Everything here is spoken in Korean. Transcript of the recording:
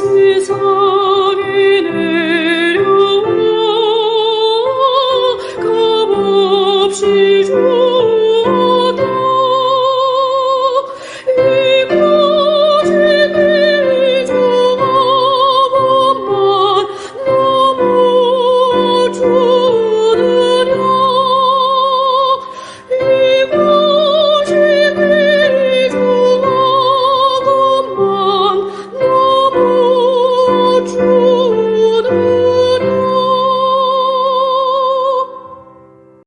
세상에 내 to